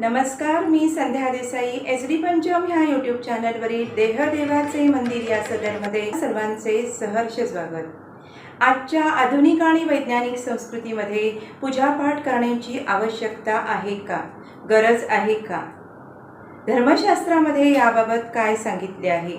नमस्कार मी Sandhya Desai. S D Pancham ह्या यूट्यूब चॅनलवरील देहदेवाचे मंदिर या सदरमध्ये सर्वांचे सहर्ष स्वागत. आजच्या आधुनिक आणि वैज्ञानिक संस्कृतीमध्ये पूजापाठ करण्याची आवश्यकता आहे का? गरज आहे का? धर्मशास्त्रामध्ये याबाबत काय सांगितले आहे?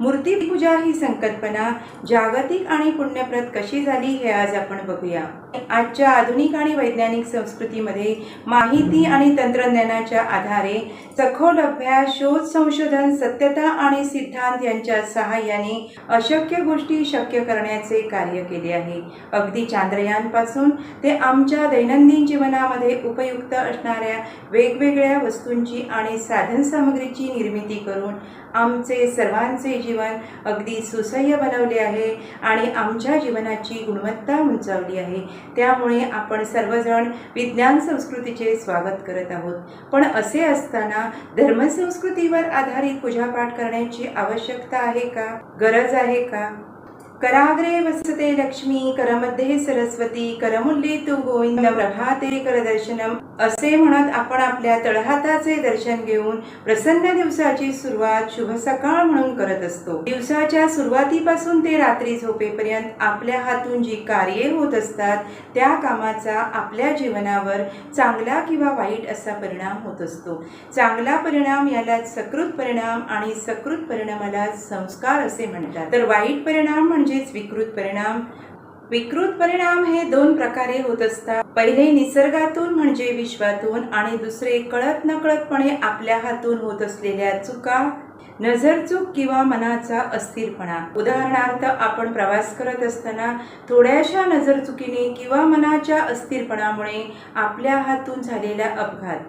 मूर्तीपूजा ही संकल्पना जागतिक आणि पुण्यप्रत कशी झाली हे आज आपण बघूया. आजच्या आधुनिक आणि वैज्ञानिक संस्कृतीमध्ये माहिती आणि तंत्रज्ञानाच्या आधारे सखोल अभ्यास शोध संशोधन सत्यता आणि सिद्धांत यांच्या सहाय्याने अशक्य गोष्टी शक्य करण्याचे कार्य केले आहे. अगदी चांद्रयानपासून ते आमच्या दैनंदिन जीवनामध्ये उपयुक्त असणाऱ्या वेगवेगळ्या वस्तूंची आणि साधनसामग्रीची निर्मिती करून आमचे सर्वांचे जीवन अगदी सुसह्य बनवले आहे आणि आमच्या जीवनाची गुणवत्ता उंचावली आहे. त्यामुळे आपण सर्वजण विज्ञान संस्कृतीचे स्वागत करत आहोत. पण असे असताना धर्मसंस्कृतीवर आधारित पूजापाठ करण्याची आवश्यकता आहे का? गरज आहे का? कराग्रे वसते लक्ष्मी करमध्ये सरस्वती करमुल्ले तू गोविंद प्रभाते करदर्शनम. असे म्हणत आपण आपल्या तळहाताचे दर्शन घेऊन प्रसन्न दिवसाची सुरुवात शुभ सकाळ म्हणून करत असतो. दिवसाच्या सुरुवातीपासून ते रात्री झोपेपर्यंत आपल्या हातून जी कार्ये होत असतात त्या कामाचा आपल्या जीवनावर चांगला किंवा वाईट असा परिणाम होत असतो. चांगला परिणाम याला सकृत परिणाम आणि सकृत परिणामाला संस्कार असे म्हणतात. तर वाईट परिणाम म्हणजे म्हणजेच विकृत परिणाम. विकृत परिणाम हे दोन प्रकारे होत असतात. पहिले निसर्गातून म्हणजे विश्वातून आणि दुसरे कळत नकळतपणे आपल्या हातून होत असलेल्या चुका नजरचूक किंवा मनाचा अस्थिरपणा. उदाहरणार्थ आपण प्रवास करत असताना थोड्याशा नजरचुकीने किंवा मनाच्या अस्थिरपणामुळे आपल्या हातून झालेला अपघात.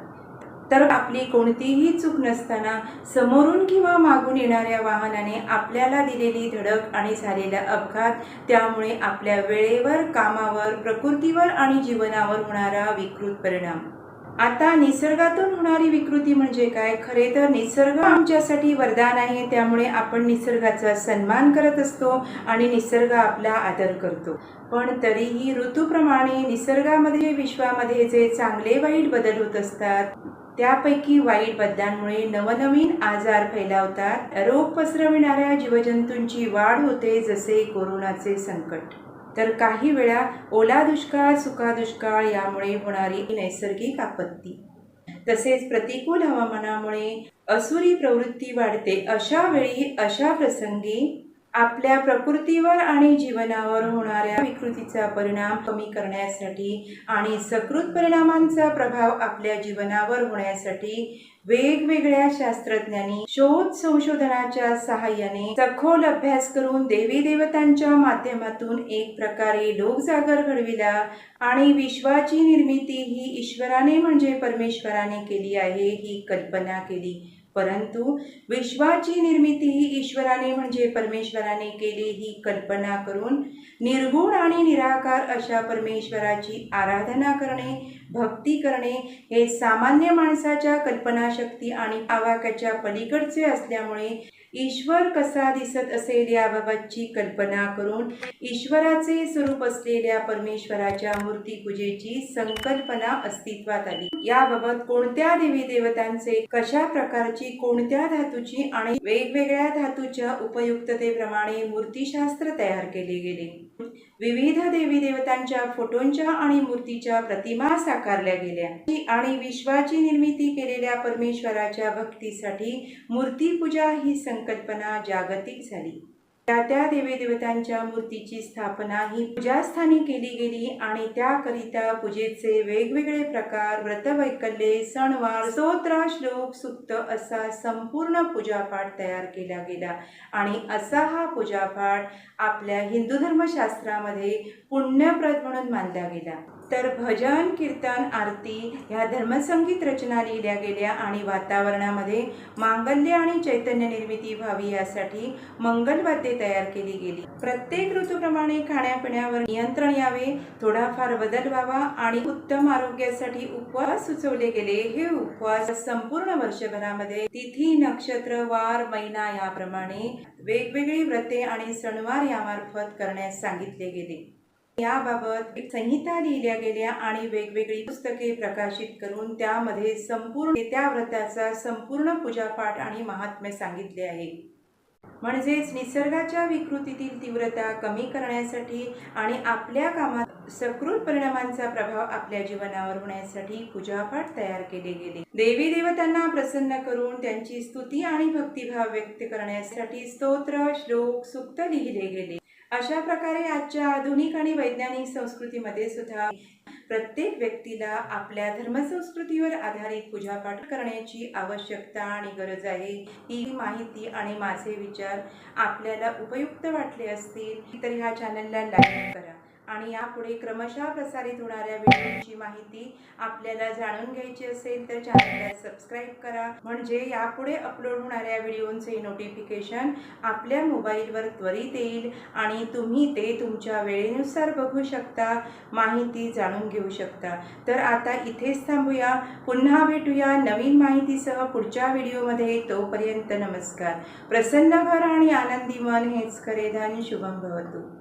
तर आपली कोणतीही चूक नसताना समोरून किंवा मागून येणाऱ्या वाहनाने आपल्याला दिलेली धडक आणि झालेला अपघात त्यामुळे आपल्या वेळेवर कामावर प्रकृतीवर आणि जीवनावर होणारा विकृत परिणाम. आता निसर्गातून होणारी विकृती म्हणजे काय? खरे तर निसर्ग आमच्यासाठी वरदान आहे त्यामुळे आपण निसर्गाचा सन्मान करत असतो आणि निसर्ग आपला आदर करतो. पण तरीही ऋतूप्रमाणे निसर्गामध्ये विश्वामध्ये जे चांगले वाईट बदल होत असतात त्यापैकी वाईट बदलांमुळे नवनवीन आजार फैलावतात. रोग पसरविणाऱ्या जीवजंतूंची वाढ होते जसे कोरोनाचे संकट. तर काही वेळा ओला दुष्काळ सुका दुष्काळ यामुळे होणारी नैसर्गिक आपत्ती. तसेच प्रतिकूल हवामानामुळे असुरी प्रवृत्ती वाढते. अशा वेळी अशा प्रसंगी आपल्या प्रकृतीवर आणि जीवनावर होणाऱ्या विकृतीचा परिणाम कमी करण्यासाठी आणि सकृत परिणामांचा प्रभाव आपल्या जीवनावर होण्यासाठी वेगवेगळ्या शास्त्रज्ञांनी शोध संशोधनाच्या सहाय्याने सखोल अभ्यास करून देवी देवतांच्या माध्यमातून एक प्रकारे लोकजागर घडविला आणि विश्वाची निर्मिती ही ईश्वराने म्हणजे परमेश्वराने केली आहे ही कल्पना केली. परंतु विश्वाची निर्मिती ही ईश्वराने म्हणजे परमेश्वराने केली ही कल्पना करून निर्गुण आणि निराकार अशा परमेश्वराची आराधना करणे भक्ती करणे हे सामान्य माणसाच्या कल्पनाशक्ती आणि आवाक्याच्या पलीकडचे असल्यामुळे ईश्वर कसा दिसत असेल याबाबतची कल्पना करून ईश्वराचे स्वरूप असलेल्या परमेश्वराच्या मूर्तीपूजेची संकल्पना अस्तित्वात आली. याबाबत कोणत्या देवी देवतांचे कशा प्रकारची कोणत्या धातूची आणि वेगवेगळ्या धातूच्या उपयुक्ततेप्रमाणे मूर्तीशास्त्र तयार केले गेले? विविध देवी देवतांच्या फोटोंच्या आणि मूर्तीच्या प्रतिमा साकारल्या गेल्या. आणि विश्वाची निर्मिती केलेल्या परमेश्वराच्या भक्तीसाठी मूर्तीपूजा ही संकल्पना जागतिक झाली. त्या त्या देवी देवतांच्या मूर्तीची स्थापना ही पूजास्थानी केली गेली आणि त्याकरिता पूजेचे वेगवेगळे प्रकार व्रतवैकल्ये सणवार स्तोत्र श्लोक सुक्त असा संपूर्ण पूजापाठ तयार केला गेला. आणि असा हा पूजापाठ आपल्या हिंदू धर्मशास्त्रामध्ये पुण्यप्रद म्हणून मानला गेला. तर भजन कीर्तन आरती ह्या धर्मसंगीत रचना लिहिल्या गेल्या आणि वातावरणामध्ये मांगल्य आणि चैतन्य निर्मिती व्हावी यासाठी मंगलवाते तयार केली गेली. प्रत्येक ऋतूप्रमाणे खाण्यापिण्यावर नियंत्रण यावे थोडाफार बदल व्हावा आणि उत्तम आरोग्यासाठी उपवास सुचवले गेले. हे उपवास संपूर्ण वर्षभरामध्ये तिथी नक्षत्र वार महिना याप्रमाणे वेगवेगळी व्रते आणि सणवार यामार्फत करण्यास सांगितले गेले. याबाबत संहिता लिहिल्या गेल्या आणि वेगवेगळी पुस्तके प्रकाशित करून त्यामध्ये संपूर्ण त्या व्रताचा संपूर्ण पूजापाठ आणि महात्म्य सांगितले आहे. म्हणजेच निसर्गाच्या विकृतीतील तीव्रता कमी करण्यासाठी आणि आपल्या कामात सकृत परिणामांचा प्रभाव आपल्या जीवनावर होण्यासाठी पूजापाठ तयार केले गेले. देवी देवतांना प्रसन्न करून त्यांची स्तुती आणि भक्तिभाव व्यक्त करण्यासाठी स्तोत्र श्लोक सुक्त लिहिले गेले. अशा प्रकारे आजच्या आधुनिक आणि वैज्ञानिक संस्कृतीमध्ये सुद्धा प्रत्येक व्यक्तीला आपल्या धर्मसंस्कृतीवर आधारित पूजापाठ करण्याची आवश्यकता आणि गरज आहे. ही माहिती आणि माझे विचार आपल्याला उपयुक्त वाटले असतील तर ह्या चॅनलला लाईक करा. आणि यापुढे क्रमशः प्रसारित होणाऱ्या व्हिडिओची माहिती आपल्याला जाणून घ्यायची असेल तर चॅनलला सबस्क्राईब करा. म्हणजे यापुढे अपलोड होणाऱ्या व्हिडिओंचे नोटिफिकेशन आपल्या मोबाईलवर त्वरित येईल आणि तुम्ही ते तुमच्या वेळेनुसार बघू शकता माहिती जाणून घेऊ शकता. तर आता इथेच थांबूया. पुन्हा भेटूया नवीन माहितीसह पुढच्या व्हिडिओमध्ये. तोपर्यंत नमस्कार. प्रसन्न घर आणि आनंदी मन हेच खरे धन. शुभम भवतु.